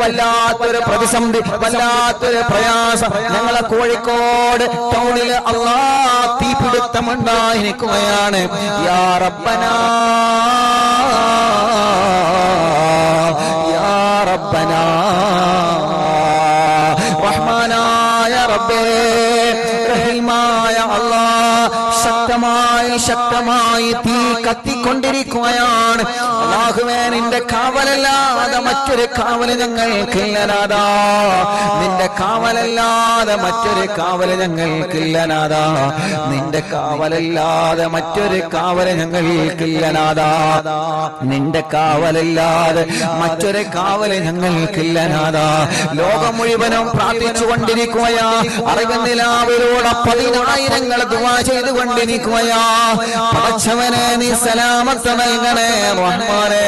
വല്ലാത്തൊരു പ്രതിസന്ധി വല്ലാത്തൊരു പ്രയാസം. ഞങ്ങളെ കോഴിക്കോട് ടൗണിൽ അള്ളാ തീപിടുത്തമുണ്ടായിരിക്കുകയാണ് യാ റബ്ബനാ യാ റബ്ബനാ. റഹ്മാനായ റബ്ബേ റഹീമായ അല്ലാ ശക്തമായി ശക്തമായി തീ കത്തിക്കൊണ്ടിരിക്കുകയാണ്. അള്ളാഹുവേ നിന്റെ കാവലല്ലാതെ മറ്റൊരു കാവൽ ഞങ്ങൾക്കില്ലനാഥാ നിന്റെ കാവലല്ലാതെ മറ്റൊരു കാവൽ ഞങ്ങൾക്കില്ലനാഥാ നിന്റെ കാവലല്ലാതെ മറ്റൊരു കാവൽ ഞങ്ങൾക്കില്ലനാഥാ നിന്റെ കാവലല്ലാതെ മറ്റൊരു കാവൽ ഞങ്ങൾക്കില്ലനാഥാ ലോകം മുഴുവനും പ്രാർത്ഥിച്ചുകൊണ്ടിരിക്കുകയാ. അറിവിന്ദിലാവിലൂടെ പതിനായിരങ്ങൾ ദുവാ ചെയ്തുകൊണ്ടിരിക്കുകയാ പടച്ചവനെ നീ സലാമത്ത് നൽകണേ റഹ്മാനെ.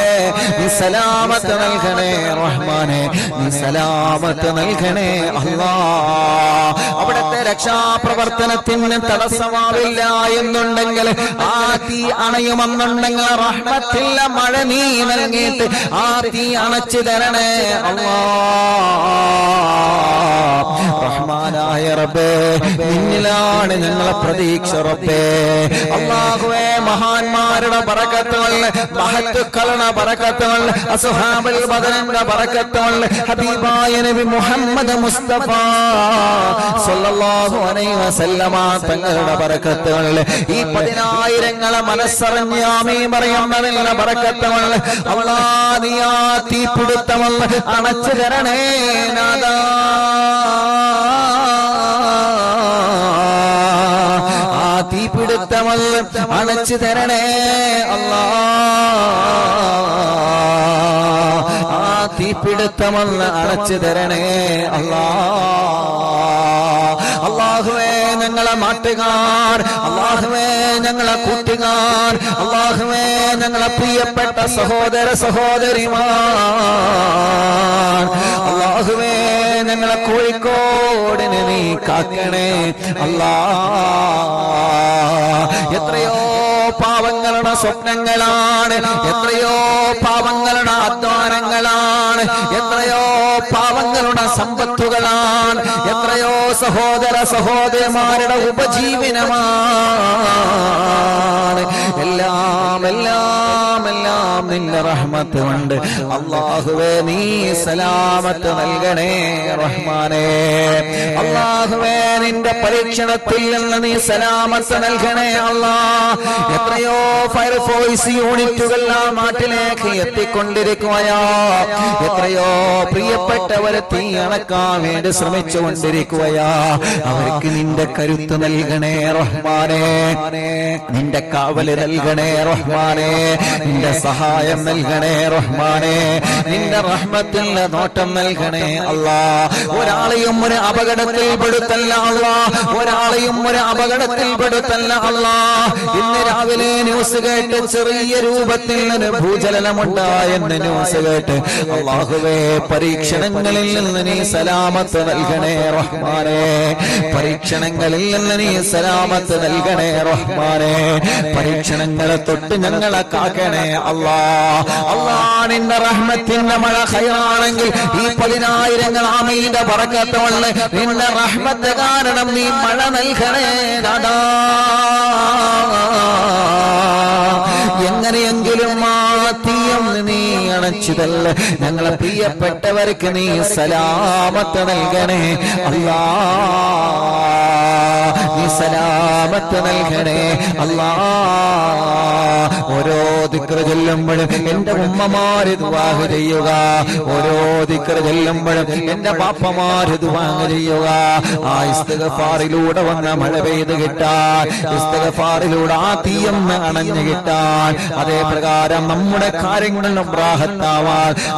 നീ സലാമത്ത് നൽകണേ റഹ്മാനെ. നീ സലാമത്ത് നൽകണേ അല്ലാ. അവിടുത്തെ രക്ഷാപ്രവർത്തനത്തിന് തടസ്സമാവില്ല എന്നുണ്ടെങ്കിൽ ആ തീ അണയുമെന്നുണ്ടെങ്കിൽ റഹ്മത്തില്ല മഴ നീ നൽകിയിട്ട് ആ തീ അണച്ചു തരണേ അല്ലാ. റഹ്മാനായ റബ്ബേ നിന്നിലാണ് ഞങ്ങളെ പ്രതീക്ഷ റബ്ബേ. അള്ളാഹുവേ മഹാന്മാരുടെ പറക്കത്തുകൾ മഹത്തുക്കളുടെ പറക്കത്തുകൾ അസുഹാബൽ ബദനന്റെ പറക്കത്തുകൾ ഹബീബായ നബി മുഹമ്മദ് മുസ്തഫ സല്ലല്ലാഹു അലൈഹി വസല്ലമ തങ്ങളുടെ പറക്കത്തുകൾ. ഈ പതിനായിരങ്ങളെ മനസ്സറിഞ്ഞ് ആമീൻ പറയുന്നതിന്റെ പറക്കത്തുകൾ. അള്ളാ നീ ആ തീപിടുത്തമല്ല അണച്ചു തരണേ നാദാ തീപിടുത്തമല്ല അണച്ചു തരണേ. അല്ലാ. ആ തീപിടുത്തമല്ല അണച്ചു തരണേ. അല്ലാ. അള്ളാഹുവേ ഞങ്ങളെ മാട്ടുകാർ. അള്ളാഹുവേ ഞങ്ങളെ കൂട്ടുകാർ. അള്ളാഹുവേ ഞങ്ങളെ പ്രിയപ്പെട്ട സഹോദര സഹോദരിമാർ. അള്ളാഹുവേ ഞങ്ങളെ കോഴിക്കോടിന് നീ കാക്കണേ. അല്ലാ. എത്രയോ പാവങ്ങളുടെ സ്വപ്നങ്ങളാണ്. എത്രയോ പാവങ്ങളുടെ അധ്വാനങ്ങളാണ്. എത്രയോ പാവങ്ങളുടെ സമ്പത്തുകളാണ്. എത്രയോ സഹോദര സഹോദരന്മാരുടെ ഉപജീവനമാണ്. എല്ലാം എല്ലാം എല്ലാം നിന്റെ റഹ്മത്ത് കൊണ്ട് അള്ളാഹുവേ നീ സലാമത്ത് നൽകണേ റഹ്മാനേ. അള്ളാഹുവേ നിന്റെ പരീക്ഷണത്തിൽ നിന്ന് നീ സലാമത്ത് നൽകണേ അള്ളാ എത്രയോ ഫയർഫോഴ്സ് യൂണിറ്റുകൾ ആ നാട്ടിലേക്ക് എത്തിക്കൊണ്ടിരിക്കുകയാ. എത്രയോ പ്രിയപ്പെട്ടവരെ തീ അണക്കാൻ വേണ്ടി ശ്രമിച്ചുകൊണ്ടിരിക്കുകയാ. അവർക്ക് നിന്റെ കരുത്ത് നൽകണേ റഹ്മാനേ. നിന്റെ കാവൽ നൽകണേ റഹ്മാനേ. നിന്റെ സഹായം നൽകണേ റഹ്മാനേ. നിന്റെ റഹ്മത്തിന്റെ നോട്ടം നൽകണേ അല്ലാ ഒരാളെയും ഒരു അപകടത്തിൽ പെടുത്തല്ല അല്ലാ ഒരാളെയും ഒരു അപകടത്തിൽ പെടുത്തല്ല അല്ലാ ഇന്ന് രാവിലെ ന്യൂസ് കേട്ട് ചെറിയ രൂപത്തിൽ ഭൂചലനമുണ്ടായെന്ന് ന്യൂസ് കേട്ട് അള്ളാഹുവേ പരീക്ഷണങ്ങളിൽ നിന്ന് നീ സലാമത്ത് നൽകണേ റഹ്മാനെ. പരീക്ഷണങ്ങളിൽ നിന്ന് നീ സലാമത്ത് നൽകണേ റഹ്മാനെ. പരീക്ഷണങ്ങളെ തൊട്ട് ഞങ്ങളെ കാക്കണേ അള്ളാ. അള്ളാ നിന്റെ റഹ്മത്തിന്റെ മഴ ഹൈറാണെങ്കിൽ ഈ പതിനായിരങ്ങൾ ആമീന്റെ പറക്കത്തോൾ നിന്റെ റഹ്മത്ത് കാരണം നീ മഴ നൽകണേ ദാദാ. എങ്ങനെയെങ്കിലും ആ തീയം നീ അണച്ചതല്ല. ഞങ്ങളെ പ്രിയപ്പെട്ടവർക്ക് നീ സലാമത്ത് നൽകണേ. അല്ലാ നീ സലാമത്ത് നൽകണേ. അല്ലാ ഓരോ ദിക്ര ചൊല്ലുമ്പോഴും എന്റെ ഉമ്മമാര് ദുവാഹ് ചെയ്യുക. ഓരോ ദിക്ര ചൊല്ലുമ്പോഴും എന്റെ പാപ്പമാര് ദുവാഹ് ചെയ്യുക. ആ ഇസ്തകഫാറിലൂടെ വന്ന മഴ പെയ്ത് കിട്ടാൻ ഇസ്തകഫാറിലൂടെ ആ തീയെന്ന് അണഞ്ഞു കിട്ടാൻ. അതേ പ്രകാരം നമ്മുടെ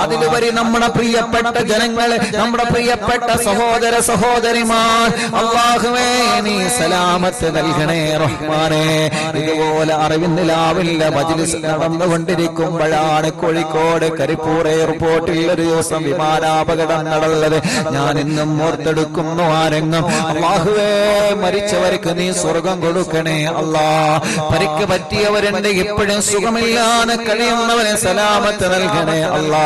അതിലുപരി നമ്മുടെ പ്രിയപ്പെട്ട ജനങ്ങളെ നമ്മുടെ പ്രിയപ്പെട്ട സഹോദര സഹോദരിമാർ അള്ളാഹുവേ നീ സലാമത്ത് നൽകണേ റഹ്മാനെ. ഇതുപോലെ അറിവിന്നിലാവില്ല മജിലിസ് നടന്നുകൊണ്ടിരിക്കുമ്പോഴാണ് കോഴിക്കോട് കരിപ്പൂർ എയർപോർട്ടിൽ ഒരു ദിവസം വിമാനാപകടം നടന്നത് ഞാൻ ഇന്നും ഓർത്തെടുക്കുന്നു ആരെങ്ങും. അള്ളാഹുവേ മരിച്ചവർക്ക് നീ സ്വർഗം കൊടുക്കണേ അല്ലാ. പരിക്ക് പറ്റിയവരുണ്ട് ഇപ്പോഴും സുഖമില്ലാതെ കഴിയുന്നവരെ സലാമത്ത് നൽകണേ അല്ലാ.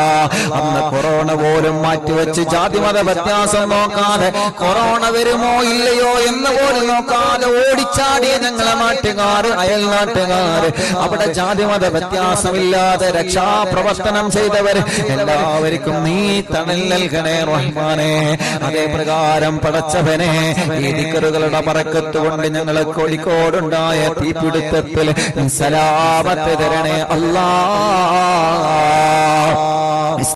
അന്ന് കൊറോണ പോലും മാറ്റിവെച്ച് ജാതിമത വ്യത്യാസം നോക്കാതെ കൊറോണ വരുമോ ഇല്ലയോ എന്ന് പോലും നോക്കാതെ ഓടിച്ചാടിയ ഞങ്ങളെ നാട്ടുകാര് അയൽ നാട്ടുകാർ അവിടെ ജാതിമത വ്യത്യാസമില്ലാതെ രക്ഷാപ്രവർത്തനം ചെയ്തവർ എല്ലാവർക്കും നീ തണൽ നൽകണേ റഹ്മാനെ. അതേ പ്രകാരം പടച്ചവനെ ഈ ദിക്കറുകളുടെ പറക്കത്ത് കൊണ്ട് ഞങ്ങളെ കോഴിക്കോടുണ്ടായ തീപിടുത്തത്തിൽ സലാമത്ത് തരണേ അല്ലാ. Allah.